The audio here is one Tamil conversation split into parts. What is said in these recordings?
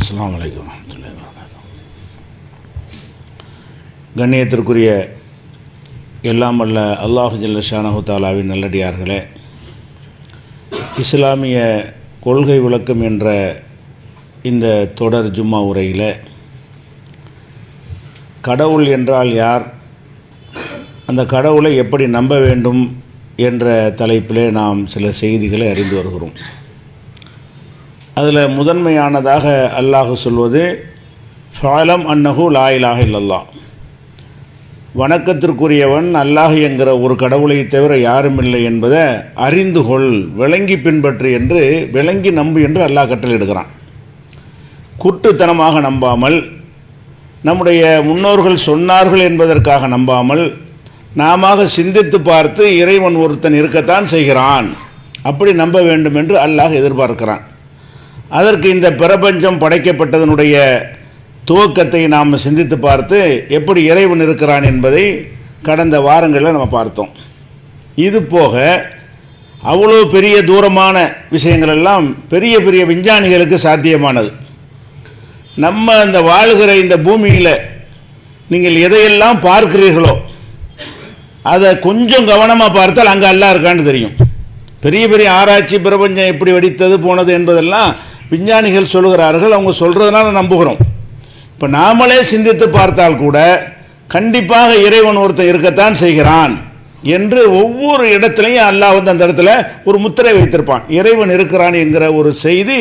அஸ்ஸலாமு கண்ணியத்திற்குரிய எல்லாம் வல்ல அல்லாஹு ஜல்ல தாலாவின் நல்லடியார்களே இஸ்லாமிய கொள்கை விளக்கம் என்ற இந்த தொடர் ஜும்மா உரையில் கடவுள் என்றால் யார்? அந்த கடவுளை எப்படி நம்ப வேண்டும் என்ற தலைப்பிலே நாம் சில செய்திகளை அறிந்து வருகிறோம். அதில் முதன்மையானதாக அல்லாஹ் சொல்வது ஃபாலம் அன்னஹு லாயிலாக இல்லல்லா. வணக்கத்திற்குரியவன் அல்லாஹ் என்கிற ஒரு கடவுளை தவிர யாரும் இல்லை என்பதை அறிந்து கொள் விளங்கி பின்பற்று என்று விளங்கி நம்பு என்று அல்லாஹ் கட்டளையிடுகிறான் குட்டுத்தனமாக நம்பாமல் நம்முடைய முன்னோர்கள் சொன்னார்கள் என்பதற்காக நம்பாமல் நாம சிந்தித்து பார்த்து இறைவன் ஒருத்தன் இருக்கத்தான் செய்கிறான். அப்படி நம்ப வேண்டும் என்று அல்லாஹ் எதிர்பார்க்கிறான். அதற்கு இந்த பிரபஞ்சம் படைக்கப்பட்டதனுடைய துவக்கத்தை நாம் சிந்தித்து பார்த்து எப்படி இறைவன் இருக்கிறான் என்பதை கடந்த வாரங்களில் நம்ம பார்த்தோம். இது போக அவ்வளோ பெரிய தூரமான விஷயங்கள் எல்லாம் பெரிய பெரிய விஞ்ஞானிகளுக்கு சாத்தியமானது. நம்ம அந்த வாழுகிற இந்த பூமியில் நீங்கள் எதையெல்லாம் பார்க்கிறீர்களோ அதை கொஞ்சம் கவனமாக பார்த்தால் அங்கே அல்லா இருக்கான்னு தெரியும். பெரிய பெரிய ஆராய்ச்சி பிரபஞ்சம் எப்படி வெடித்தது போனது என்பதெல்லாம் விஞ்ஞானிகள் சொல்கிறார்கள் அவங்க சொல்கிறதுனால நம்புகிறோம். இப்போ நாமளே சிந்தித்து பார்த்தால் கூட கண்டிப்பாக இறைவன் ஒருத்தன் இருக்கத்தான் செய்கிறான் என்று ஒவ்வொரு இடத்துலையும் அல்லாஹ் வந்து அந்த இடத்துல ஒரு முத்திரை வைத்திருப்பான். இறைவன் இருக்கிறான் என்கிற ஒரு செய்தி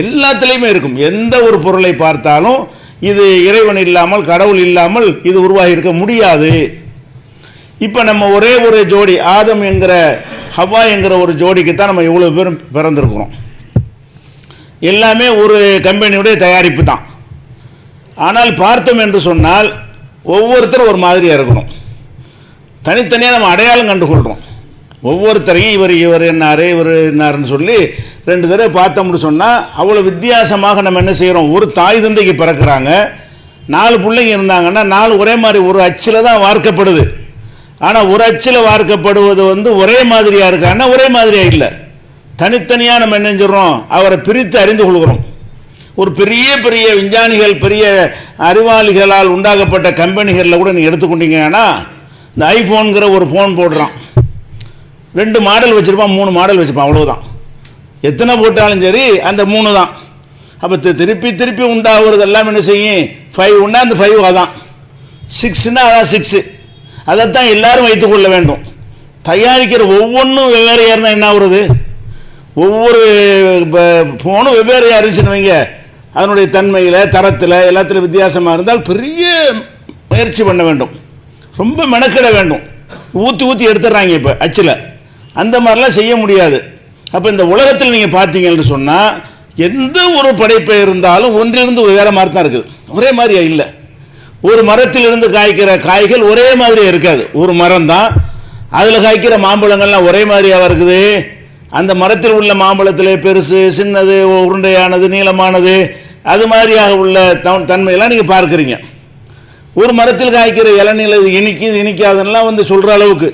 எல்லாத்துலேயுமே இருக்கும். எந்த ஒரு பொருளை பார்த்தாலும் இது இறைவன் இல்லாமல் கடவுள் இல்லாமல் இது உருவாகி இருக்க முடியாது. இப்போ நம்ம ஒரே ஒரு ஜோடி ஆதம் என்கிற ஹவ்வா என்கிற ஒரு ஜோடிக்கு தான் நம்ம இவ்வளோ பேரும் பிறந்திருக்கிறோம். எல்லாமே ஒரு கம்பெனியுடைய தயாரிப்பு தான். ஆனால் பார்த்தோம் என்று சொன்னால் ஒவ்வொருத்தரும் ஒரு மாதிரியாக இருக்கணும். தனித்தனியாக நம்ம அடையாளம் கண்டுகொள்கிறோம் ஒவ்வொருத்தரையும் இவர் இவர் என்னார் இவர் என்னாருன்னு சொல்லி ரெண்டு தடவை பார்த்தோம்னு சொன்னால் அவ்வளோ வித்தியாசமாக நம்ம என்ன செய்கிறோம் ஒரு தாய் தந்தைக்கு பிறக்கிறாங்க. நாலு பிள்ளைங்க இருந்தாங்கன்னா நாலு ஒரே மாதிரி ஒரு அச்சில் தான் வார்க்கப்படுது. ஆனால் ஒரு அச்சில் வார்க்கப்படுவது வந்து ஒரே மாதிரியாக இருக்காங்கன்னா ஒரே மாதிரியாக இல்லை. தனித்தனியாக நம்ம என்ன செஞ்சிடறோம்? அவரை பிரித்து அறிந்து கொள்கிறோம். ஒரு பெரிய பெரிய விஞ்ஞானிகள் பெரிய அறிவாளிகளால் உண்டாக்கப்பட்ட கம்பெனிகளில் கூட நீங்கள் எடுத்துக்கொண்டீங்கன்னா இந்த ஐஃபோனுங்கிற ஒரு ஃபோன் போடுறான். ரெண்டு மாடல் வச்சுருப்பான் மூணு மாடல் வச்சுருப்பான் அவ்வளோதான் எத்தனை போட்டாலும் சரி அந்த மூணு தான் அப்போ திருப்பி திருப்பி உண்டாகிறது எல்லாம் என்ன செய்யும்? ஃபைவ் உண்டா அந்த ஃபைவ் அதான் சிக்ஸ்னால் அதான் சிக்ஸு அதைத்தான் எல்லாரும் வைத்துக்கொள்ள வேண்டும். தயாரிக்கிற ஒவ்வொன்றும் வெவ்வேறையாக இருந்தால் என்ன ஆகுறது? ஒவ்வொரு ஃபோனும் வெவ்வேறு இருந்துச்சுன்னு வைங்க. அதனுடைய தன்மையில் தரத்தில் எல்லாத்திலும் வித்தியாசமாக இருந்தால் பெரிய முயற்சி பண்ண வேண்டும். ரொம்ப மெனக்கிட வேண்டும். ஊற்றி ஊற்றி எடுத்துடுறாங்க இப்போ அச்சில். அந்த மாதிரிலாம் செய்ய முடியாது. அப்போ இந்த உலகத்தில் நீங்கள் பார்த்தீங்கன்னு சொன்னால் எந்த ஒரு படைப்பை இருந்தாலும் ஒன்றிலிருந்து வேறு மாதிரி தான் இருக்குது. ஒரே மாதிரியா இல்லை. ஒரு மரத்திலிருந்து காய்க்கிற காய்கள் ஒரே மாதிரியே இருக்காது. ஒரு மரம் தான் அதில் காய்க்கிற மாம்பழங்கள்லாம் ஒரே மாதிரியாக இருக்குது? அந்த மரத்தில் உள்ள மாம்பழத்திலே பெருசு சின்னது உருண்டையானது நீளமானது அது மாதிரியாக உள்ள தன் தன்மையெல்லாம் நீங்கள் பார்க்குறீங்க. ஒரு மரத்தில் காய்க்கிற இளநிலை இது இனிக்குது இனிக்காதுன்னெலாம் வந்து சொல்கிற அளவுக்கு.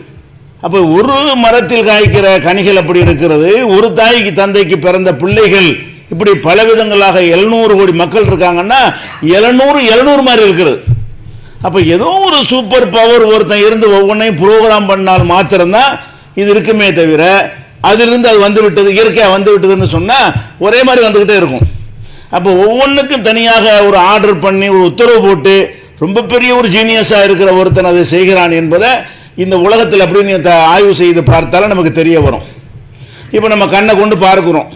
அப்போ ஒரு மரத்தில் காய்க்கிற கனிகள் அப்படி இருக்கிறது ஒரு தாய்க்கு தந்தைக்கு பிறந்த பிள்ளைகள் இப்படி பல விதங்களாக எழுநூறு கோடி மக்கள் இருக்காங்கன்னா எழுநூறு எழுநூறு மாதிரி இருக்கிறது. அப்போ ஏதோ ஒரு சூப்பர் பவர் ஒருத்தன் இருந்து ஒவ்வொன்றையும் ப்ரோக்ராம் பண்ணால் மாத்திரம்தான் இது இருக்குமே தவிர அதிலிருந்து அது வந்து விட்டது இயற்கையாக வந்து விட்டதுன்னு சொன்னால் ஒரே மாதிரி வந்துக்கிட்டே இருக்கும். அப்போ ஒவ்வொன்றுக்கும் தனியாக ஒரு ஆர்டர் பண்ணி ஒரு உத்தரவு போட்டு ரொம்ப பெரிய ஒரு ஜீனியஸாக இருக்கிற ஒருத்தன் அதை செய்கிறான் என்பதை இந்த உலகத்தில் அப்படின்னு ஆய்வு செய்து பார்த்தாலும் நமக்கு தெரிய வரும். இப்போ நம்ம கண்ணை கொண்டு பார்க்குறோம்.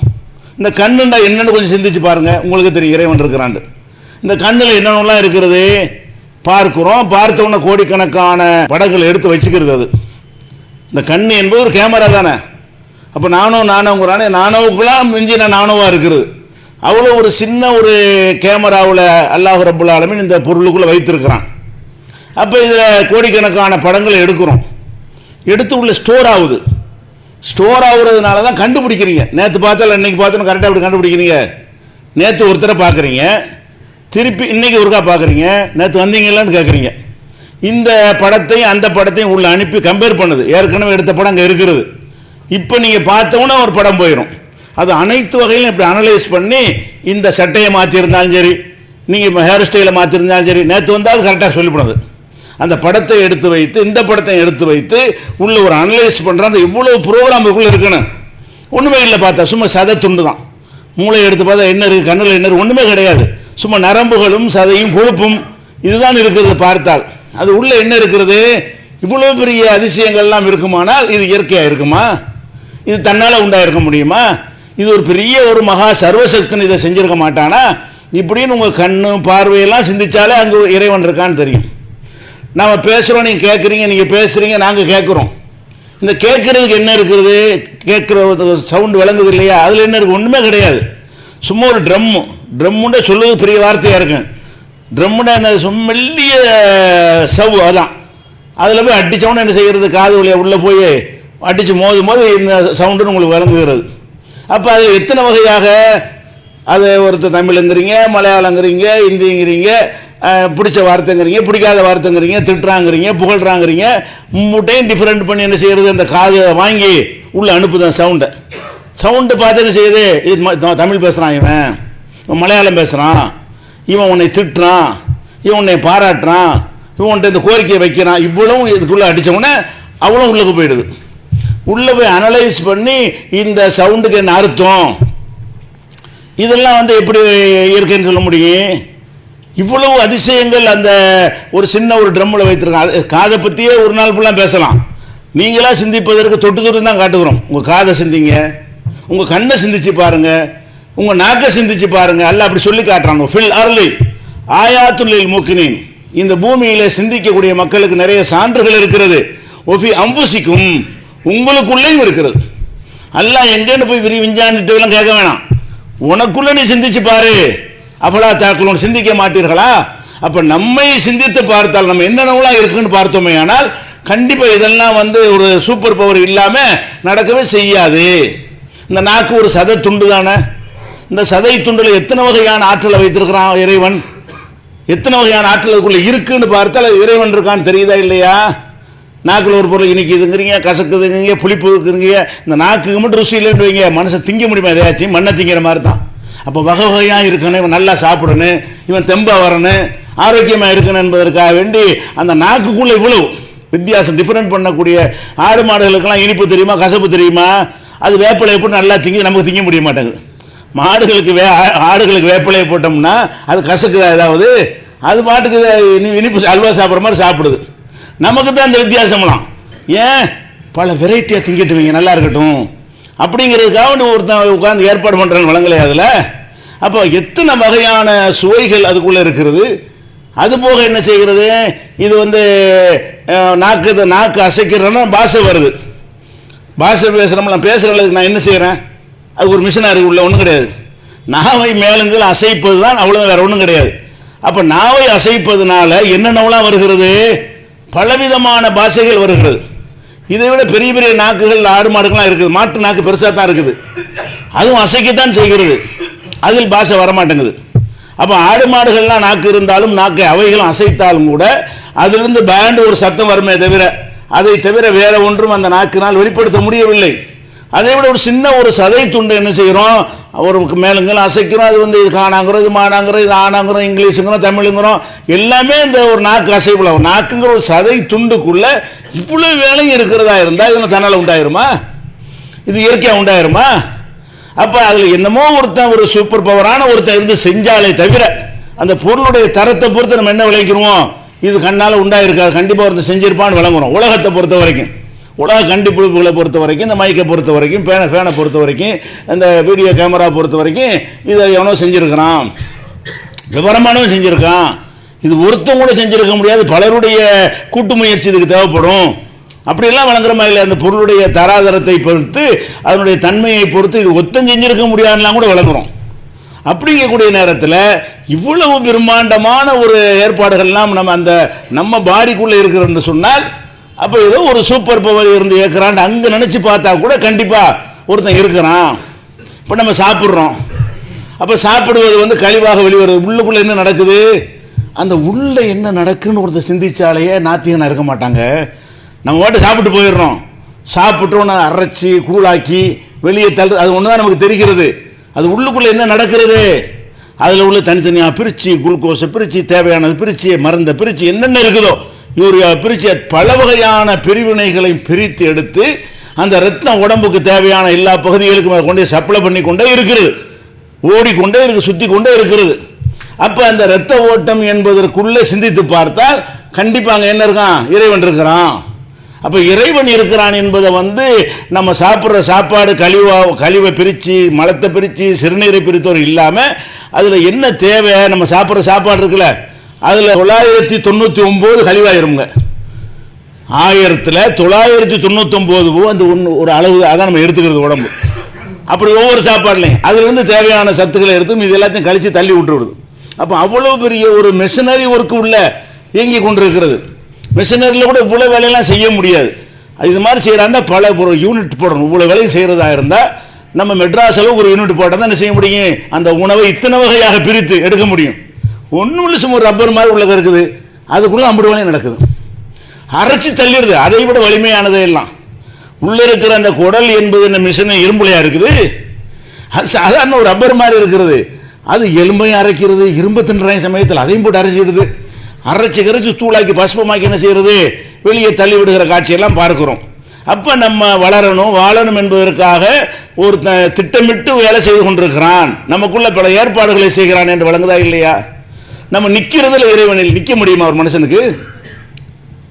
இந்த கண்ணுண்டா என்னென்னு கொஞ்சம் சிந்திச்சு பாருங்கள் உங்களுக்கு தெரியும் இறைவன் இருக்கிறாண்டு. இந்த கண்ணில் என்னென்னலாம் இருக்கிறது? பார்க்குறோம். பார்த்த கோடிக்கணக்கான படங்கள் எடுத்து வச்சுக்கிறது அது. இந்த கண் என்பது ஒரு கேமரா தானே. அப்போ நானும் நானோங்கிறானே நானோவுக்குலாம் மிஞ்சின நானோவாக இருக்குது. அவ்வளோ ஒரு சின்ன ஒரு கேமராவில் அல்லாஹ் ரபுல் ஆலமின் இந்த பொருளுக்குள்ளே வைத்திருக்கிறான். அப்போ இதில் கோடிக்கணக்கான படங்களை எடுக்கிறோம். எடுத்து உள்ள ஸ்டோர் ஆகுது. ஸ்டோர் ஆகுறதுனால தான் கண்டுபிடிக்கிறீங்க. நேற்று பார்த்தால இன்னைக்கு பார்த்தோன்னு கரெக்டாக எப்படி கண்டுபிடிக்கிறீங்க. நேற்று ஒருத்தரை பார்க்குறீங்க. திருப்பி இன்னைக்கு ஒருக்கா பார்க்குறீங்க. நேற்று வந்தீங்களான்னு கேட்குறீங்க இந்த படத்தையும் அந்த படத்தையும் உள்ள அனுப்பி கம்பேர் பண்ணுது. ஏற்கனவே எடுத்த படம் அங்கே இருக்கிறது. இப்போ நீங்கள் பார்த்தவொன்னே ஒரு படம் போயிடும் அது அனைத்து வகையிலும் இப்படி அனலைஸ் பண்ணி இந்த சட்டையை மாற்றியிருந்தாலும் சரி நீங்கள் இப்போ ஹேர் ஸ்டைலை மாற்றிருந்தாலும் சரி நேற்று வந்தாலும் கரெக்டாக சொல்லிவிடுது அந்த படத்தை எடுத்து வைத்து இந்த படத்தை எடுத்து வைத்து உள்ள ஒரு அனலைஸ் பண்ணுற அந்த இவ்வளோ ப்ரோக்ராம் இதுக்குள்ளே இருக்கணும். ஒன்றுமே இல்லை பார்த்தா சும்மா சத துண்டு தான். மூளை எடுத்து பார்த்தா என்ன இருக்குது கண்ணில் என்ன ஒன்றுமே கிடையாது. சும்மா நரம்புகளும் சதையும் கொழுப்பும் இதுதான் இருக்கிறது பார்த்தால். அது உள்ளே என்ன இருக்கிறது? இவ்வளோ பெரிய அதிசயங்கள்லாம் இருக்குமானால் இது இயற்கையாக இருக்குமா? இது தன்னால் உண்டாயிருக்க முடியுமா? இது ஒரு பெரிய ஒரு மகா சர்வசக்தன் இதை செஞ்சிருக்க மாட்டானா? இப்படின்னு உங்கள் கண்ணு பார்வையெல்லாம் சிந்திச்சாலே அங்கே இறைவன் இருக்கான்னு தெரியும். நாம் பேசுகிறோம் நீங்கள் கேட்குறீங்க நீங்கள் பேசுகிறீங்க நாங்கள் கேட்குறோம் இந்த கேட்குறதுக்கு என்ன இருக்குது? கேட்குற சவுண்டு விளங்குது இல்லையா? அதில் என்ன இருக்குது ஒன்றுமே கிடையாது. சும்மா ஒரு ட்ரம்மு. ட்ரம்முண்டே சொல்லுவது பெரிய வார்த்தையாக இருக்கும் ட்ரம்முண்டா என்ன சும் மெல்லிய சவு அதான். அதில் போய் அடித்தவொன்னே என்ன செய்கிறது காது வழியாக உள்ளே போய் அடித்து மோதும் போது இந்த சவுண்டுன்னு உங்களுக்கு விளங்குகிறது அப்போ அது எத்தனை வகையாக? அது ஒருத்தர் தமிழுங்கிறீங்க மலையாளங்கிறீங்க இந்திங்கிறீங்க பிடிச்ச வார்த்தைங்கிறீங்க பிடிக்காத வார்த்தைங்கிறீங்க திட்டுறாங்கிறீங்க புகழ்றாங்கிறீங்க முட்டையும் டிஃப்ரெண்ட் பண்ணி என்ன செய்கிறது அந்த காது வாங்கி உள்ளே அனுப்புதான் சவுண்டை. சவுண்டு பார்த்து என்ன செய்யுது? இது தமிழ் பேசுகிறான் இவன். இவன் மலையாளம் பேசுகிறான் இவன் உன்னை திட்டுறான். இவன் உன்னை பாராட்டுறான். இவன் உன்ட்ட இந்த கோரிக்கையை வைக்கிறான். இவ்வளவும் இதுக்குள்ளே அடித்தவுடனே அவ்வளோ உள்ளுக்கு போயிடுது. உள்ளே போய் அனலைஸ் பண்ணி இந்த சவுண்டுக்கு என்ன அர்த்தம்? இதெல்லாம் வந்து எப்படி இருக்குன்னு சொல்ல முடியும்? இவ்வளவு அதிசயங்கள் அந்த ஒரு சின்ன ஒரு ட்ரம்மில் வைத்திருக்காங்க. காதை பற்றியே ஒரு நாள் ஃபுல்லாக பேசலாம். நீங்களாக சிந்திப்பதற்கு தொட்டு தொட்டு தான் காட்டுகிறோம். உங்கள் காதை சிந்திங்க. உங்கள் கண்ணை சிந்திச்சு பாருங்கள் உங்கள் நாக்கை சிந்திச்சு பாருங்கள் அல்ல அப்படி சொல்லி காட்டுறாங்க. ஃபில் அர்லி ஆயாத்துள்ளில் மூக்கினேன் இந்த பூமியில் சிந்திக்கக்கூடிய மக்களுக்கு நிறைய சான்றுகள் இருக்கிறது. ஒஃபி அம்புசிக்கும் உங்களுக்குள்ளேயும் இருக்கிறது. அல்லாஹ் எங்கேன்னு போய் விரி விஞ்ஞானிட்டு எல்லாம் கேட்க வேணாம். உனக்குள்ள நீ சிந்திச்சு பாரு. அபலா தாக்கலும் சிந்திக்க மாட்டீர்களா? அப்ப நம்மை சிந்தித்து பார்த்தால் நம்ம என்னென்னலாம் இருக்குன்னு பார்த்தோமே ஆனால் கண்டிப்பாக இதெல்லாம் வந்து ஒரு சூப்பர் பவர் இல்லாமல் நடக்கவே செய்யாது. இந்த நாக்கு ஒரு சதை துண்டு தானே? இந்த சதை துண்டில் எத்தனை வகையான ஆற்றலை வைத்திருக்கிறான் இறைவன்? எத்தனை வகையான ஆற்றலுக்குள்ளே இருக்குன்னு பார்த்தால் இறைவன் இருக்கான்னு தெரியுதா இல்லையா? நாக்கில் ஒரு பொருள் இனிக்குதுங்கிறீங்க கசக்குதுங்கிறீங்க புளிப்பு இருக்குதுங்க இந்த நாக்குக்கு மட்டும் ருசி இல்லைன்னு வைங்க மனசை திங்க முடியுமா எதையாச்சும்? மண்ணை திங்கிற மாதிரி தான் அப்போ வகை வகையாக இருக்கணும் இவன் நல்லா சாப்பிடணும் இவன் தெம்பா வரணும் ஆரோக்கியமாக இருக்கணும் என்பதற்காக வேண்டி அந்த நாக்குக்குள்ளே இவ்வளவு வித்தியாசம் டிஃபரெண்ட் பண்ணக்கூடிய ஆடு மாடுகளுக்கெல்லாம் இனிப்பு தெரியுமா கசப்பு தெரியுமா? அது வேப்பிலை போட்டு நல்லா திங்கி நமக்கு திங்க முடிய மாட்டேங்குது. மாடுகளுக்கு வே ஆ- ஆடுகளுக்கு வேப்பிலையை போட்டோம்னா அது கசக்குதா ஏதாவது? அது பாட்டுக்கு இனி- இனிப்பு அல்வா சாப்பிட்ற மாதிரி சாப்பிடுது. நமக்கு தான் அந்த வித்தியாசம்லாம். ஏன்? பல வெரைட்டியாக திங்கிட்டுவீங்க நல்லா இருக்கட்டும். அப்படிங்கிறதுக்காக நீ ஒருத்தன் உட்காந்து ஏற்பாடு பண்ணுறாங்க வழங்கலை அதில்? அப்போ எத்தனை வகையான சுவைகள் அதுக்குள்ளே இருக்கிறது அது போக என்ன செய்கிறது? இது வந்து நாக்கு நாக்கு அசைக்கிறேன்னா பாஷை வருது. பாஷை பேசுகிறோம்ல பேசுகிறவங்களுக்கு நான் என்ன செய்கிறேன் அது ஒரு மிஷினரி உள்ள ஒன்றும் கிடையாது. நாவை மேலுங்கள் அசைப்பது தான் அவ்வளோ வேறு ஒன்றும் கிடையாது. அப்போ நாவை அசைப்பதுனால என்னென்னவெல்லாம் வருகிறது? பலவிதமான பாஷைகள் வருகிறது. இதை விட பெரிய பெரிய நாக்குகள் ஆடு மாடுகள்லாம் இருக்குது. மாட்டு நாக்கு பெருசாக தான் இருக்குது. அதுவும் அசைக்கத்தான் செய்கிறது. அதில் பாஷை வரமாட்டேங்குது. அப்போ ஆடு மாடுகள்லாம் நாக்கு இருந்தாலும் நாக்கை அவைகளும் அசைத்தாலும் கூட அதிலிருந்து பேண்டு ஒரு சத்தம் வருமே தவிர அதை தவிர வேற ஒன்றும் அந்த நாக்கினால் வெளிப்படுத்த முடியவில்லை. அதை விட ஒரு சின்ன ஒரு சதை துண்டு என்ன செய்கிறோம்? அவருக்கு மேலுங்கள் அசைக்கிறோம் அது வந்து இது காணாங்கிறோம் இது மானாங்கிறோம் இது ஆனாங்கிறோம் இங்கிலீஷுங்கிறோம் தமிழுங்கிறோம். எல்லாமே இந்த ஒரு நாக்கு அசைப்பில் நாக்குங்கிற ஒரு சதை துண்டுக்குள்ள இவ்வளோ வேலையும் இருக்கிறதா இருந்தால் இதில் தன்னால் உண்டாயிருமா? இது இயற்கையாக உண்டாயிருமா? அப்போ அதில் என்னமோ ஒருத்தன் ஒரு சூப்பர் பவரான ஒருத்தன் இருந்து செஞ்சாலே தவிர அந்த பொருளுடைய தரத்தை பொறுத்து நம்ம என்ன விளைக்கிறோம் இது கண்ணால் உண்டாயிருக்காது. கண்டிப்பாக ஒருத்தன் செஞ்சிருப்பான்னு விளங்குறோம். உலகத்தை பொறுத்த வரைக்கும். உலக கண்டுபிடிப்புகளை பொறுத்த வரைக்கும் இந்த மைக்கை பொறுத்த வரைக்கும் பேனை ஃபேனை பொறுத்த வரைக்கும் இந்த வீடியோ கேமரா பொறுத்த வரைக்கும் இதை எவனோ செஞ்சுருக்கிறான். விவரமானவன் செஞ்சுருக்கான். இது ஒருத்தவங்க கூட செஞ்சுருக்க முடியாது. பலருடைய கூட்டு முயற்சி இதுக்கு தேவைப்படும். அப்படியெல்லாம் வழங்குற மாதிரி இல்லை. அந்த பொருளுடைய தராதரத்தை பொறுத்து அதனுடைய தன்மையை பொறுத்து இது ஒத்தம் செஞ்சிருக்க முடியாதுலாம் கூட வழங்குறோம் அப்படிங்கக்கூடிய நேரத்தில் இவ்வளவு பிரம்மாண்டமான ஒரு ஏற்பாடுகள்லாம் நம்ம அந்த நம்ம பாடிக்குள்ளே இருக்கிறன்னு சொன்னால் அப்போ ஏதோ ஒரு சூப்பர் பவர் இருந்து ஏற்கிறான் அங்கே நினச்சி பார்த்தா கூட கண்டிப்பாக ஒருத்தன் இருக்கிறான். இப்போ நம்ம சாப்பிட்றோம். அப்போ சாப்பிடுவது வந்து கழிவாக வெளிவருது. உள்ளுக்குள்ளே என்ன நடக்குது? அந்த உள்ள என்ன நடக்குன்னு ஒருத்தர் சிந்திச்சாலேயே நாத்திகனா இருக்க மாட்டாங்க. நம்ம வாட்டு சாப்பிட்டு போயிடுறோம். சாப்பிட்டு ஒன்று அரைச்சி கூழாக்கி வெளியே தள்ளு அது ஒன்று தான் நமக்கு தெரிகிறது. அது உள்ளுக்குள்ளே என்ன நடக்கிறது? அதில் உள்ள தனித்தனியாக பிரித்து குளுக்கோஸை பிரித்து தேவையானது பிரித்து மருந்தை பிரித்து என்னென்ன இருக்குதோ இவர் பிரித்து பல வகையான பிரிவினைகளையும் பிரித்து எடுத்து அந்த ரத்தம் உடம்புக்கு தேவையான எல்லா பகுதிகளுக்கும் கொண்டே கொண்டு சப்ளை பண்ணி கொண்டே இருக்கிறது ஓடிக்கொண்டே இருக்கு சுற்றி கொண்டே இருக்கிறது அப்போ அந்த இரத்த ஓட்டம் என்பதற்குள்ளே சிந்தித்து பார்த்தால் கண்டிப்பாக அங்கே என்ன இருக்கான்? இறைவன் இருக்கிறான். அப்போ இறைவன் இருக்கிறான் என்பதை வந்து நம்ம சாப்பிட்ற சாப்பாடு கழிவா கழிவை பிரித்து மலத்தை பிரித்து சிறுநீரை பிரித்தவர் இல்லாமல் அதில் என்ன தேவை? நம்ம சாப்பிட்ற சாப்பாடு இருக்குல்ல. அதில் தொள்ளாயிரத்தி தொண்ணூற்றி ஒம்பது கழிவாயிருங்க. ஆயிரத்தில் தொள்ளாயிரத்தி தொண்ணூத்தொம்பது பூ அந்த ஒன்று ஒரு அளவு அதான் நம்ம எடுத்துக்கிறது உடம்பு. அப்படி ஒவ்வொரு சாப்பாடுலையும். அதுலேருந்து தேவையான சத்துக்களை எடுத்து இது எல்லாத்தையும் கழித்து தள்ளி விட்டுருவது அப்போ அவ்வளோ பெரிய ஒரு மிஷினரி ஒர்க்கு உள்ள இயங்கி கொண்டிருக்கிறது. மிஷினரியில் கூட இவ்வளோ வேலையெல்லாம் செய்ய முடியாது. இது மாதிரி செய்கிறாண்டா பல ஒரு யூனிட் போடணும். இவ்வளோ வேலையும் செய்கிறதா இருந்தால் நம்ம மெட்ராஸ் அளவுக்கு ஒரு யூனிட் போட்டால் தான் என்ன செய்ய முடியும்? அந்த உணவை இத்தனை வகையாக பிரித்து எடுக்க முடியும். ஒன்றும் இல்லை சும்மா ஒரு ரப்பர் மாதிரி உள்ளது இருக்குது. அதுக்குள்ளே ஐம்பது வேலையும் நடக்குது. அரைச்சி தள்ளிடுது. அதை விட வலிமையானதே எல்லாம். உள்ளே இருக்கிற அந்த குடல் என்பது இந்த மிஷினை இரும்புலையாக இருக்குது? அது சாதாரண ஒரு ரப்பர் மாதிரி இருக்கிறது. அது எலும்பையும் அரைக்கிறது இரும்பு தின்ற சமயத்தில் அதையும் போட்டு அரைச்சிடுது. அரைச்சி கரைச்சி தூளாக்கி பசுபமாக்கி என்ன செய்யறது? வெளியே தள்ளி விடுகிற காட்சியெல்லாம் பார்க்கிறோம். அப்போ நம்ம வளரணும் வாழணும் என்பதற்காக ஒரு த- திட்டமிட்டு வேலை செய்து கொண்டிருக்கிறான். நமக்குள்ள பல ஏற்பாடுகளை செய்கிறான் என்று வழங்குதா இல்லையா? நம்ம நிக்கிறதுல இறைவனில் நிக்க முடியுமா ஒரு மனுஷனுக்கு?